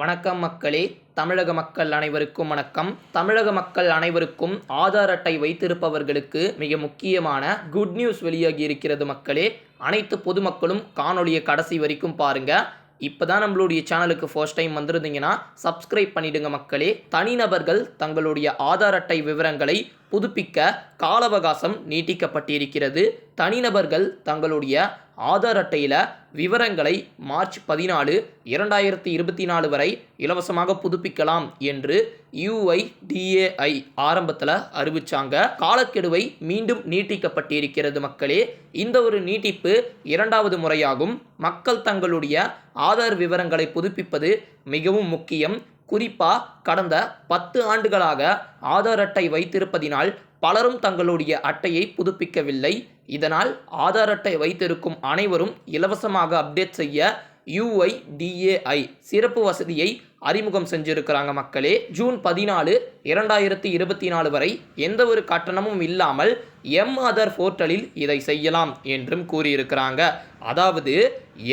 வணக்கம் மக்களே. தமிழக மக்கள் அனைவருக்கும் வணக்கம். தமிழக மக்கள் அனைவருக்கும் ஆதார் அட்டை வைத்திருப்பவர்களுக்கு மிக முக்கியமான குட் நியூஸ் வெளியாகி இருக்கிறது மக்களே. அனைத்து பொதுமக்களும் காணொலியை கடைசி வரைக்கும் பாருங்கள் இப்போ தான் நம்மளுடைய சேனலுக்கு ஃபர்ஸ்ட் டைம் வந்திருந்தீங்கன்னா சப்ஸ்கிரைப் பண்ணிடுங்க மக்களே. தனிநபர்கள் தங்களுடைய ஆதார் அட்டை விவரங்களை புதுப்பிக்க கால அவகாசம் நீட்டிக்கப்பட்டிருக்கிறது. தனிநபர்கள் தங்களுடைய ஆதார் அட்டையில் விவரங்களை மார்ச் பதினாலு இரண்டாயிரத்தி இருபத்தி நாலு வரை இலவசமாக புதுப்பிக்கலாம் என்று யுஐடிஏஐ ஆரம்பத்தில் அறிவிச்சாங்க. காலக்கெடுவை மீண்டும் நீட்டிக்கப்பட்டிருக்கிறது மக்களே. இந்த ஒரு நீட்டிப்பு இரண்டாவது முறையாகும். மக்கள் தங்களுடைய ஆதார் விவரங்களை புதுப்பிப்பது மிகவும் முக்கியம். குறிப்பாக கடந்த பத்து ஆண்டுகளாக ஆதார் அட்டை வைத்திருப்பதினால் பலரும் தங்களுடைய அட்டையை புதுப்பிக்கவில்லை. இதனால் ஆதார் அட்டை வைத்திருக்கும் அனைவரும் இலவசமாக அப்டேட் செய்ய யுஐடிஏஐ சிறப்பு வசதியை அறிமுகம் செஞ்சிருக்கிறாங்க மக்களே. ஜூன் பதினாலு இரண்டாயிரத்தி இருபத்தி நாலு வரை எந்த ஒரு கட்டணமும் இல்லாமல் எம் ஆதார் போர்ட்டலில் இதை செய்யலாம் என்றும் கூறியிருக்கிறாங்க. அதாவது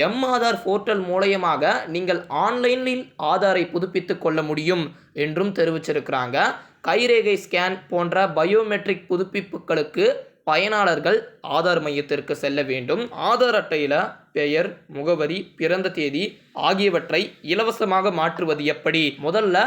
எம் ஆதார் போர்ட்டல் மூலயமாக நீங்கள் ஆன்லைனில் ஆதாரை புதுப்பித்து கொள்ள முடியும் என்றும் தெரிவிச்சிருக்கிறாங்க. கைரேகை ஸ்கேன் போன்ற பயோமெட்ரிக் புதுப்பிப்புகளுக்கு பயனாளர்கள் ஆதார் மையத்திற்கு செல்ல வேண்டும். ஆதார் அட்டையில் பெயர் முகவரி பிறந்த தேதி ஆகியவற்றை இலவசமாக மாற்றுவது எப்படி? முதல்ல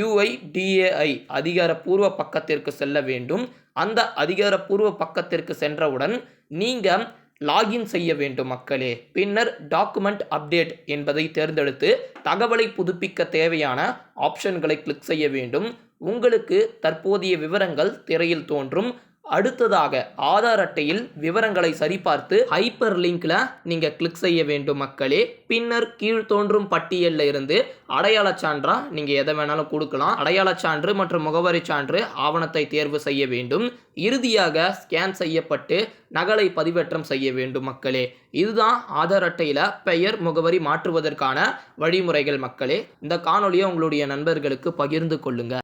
யுஐடிஏஐ அதிகாரப்பூர்வ பக்கத்திற்கு செல்ல வேண்டும். அந்த அதிகாரப்பூர்வ பக்கத்திற்கு சென்றவுடன் நீங்கள் லாகின் செய்ய வேண்டும் மக்களே. பின்னர் டாக்குமெண்ட் அப்டேட் என்பதை தேர்ந்தெடுத்து தகவலை புதுப்பிக்க தேவையான ஆப்ஷன்களை கிளிக் செய்ய வேண்டும். உங்களுக்கு தற்போதைய விவரங்கள் திரையில் தோன்றும். அடுத்ததாக ஆதார் அட்டையில் விவரங்களை சரிபார்த்து ஹைப்பர் லிங்க்ல நீங்க கிளிக் செய்ய வேண்டும் மக்களே. பின்னர் கீழ் தோன்றும் பட்டியலில் இருந்து அடையாள சான்றா நீங்க எதை வேணாலும் கொடுக்கலாம். அடையாள சான்று மற்றும் முகவரி சான்று ஆவணத்தை தேர்வு செய்ய வேண்டும். இறுதியாக ஸ்கேன் செய்யப்பட்டு நகலை பதிவேற்றம் செய்ய வேண்டும் மக்களே. இதுதான் ஆதார் அட்டையில் பெயர் முகவரி மாற்றுவதற்கான வழிமுறைகள் மக்களே. இந்த காணொலியை உங்களுடைய நண்பர்களுக்கு பகிர்ந்து கொள்ளுங்க.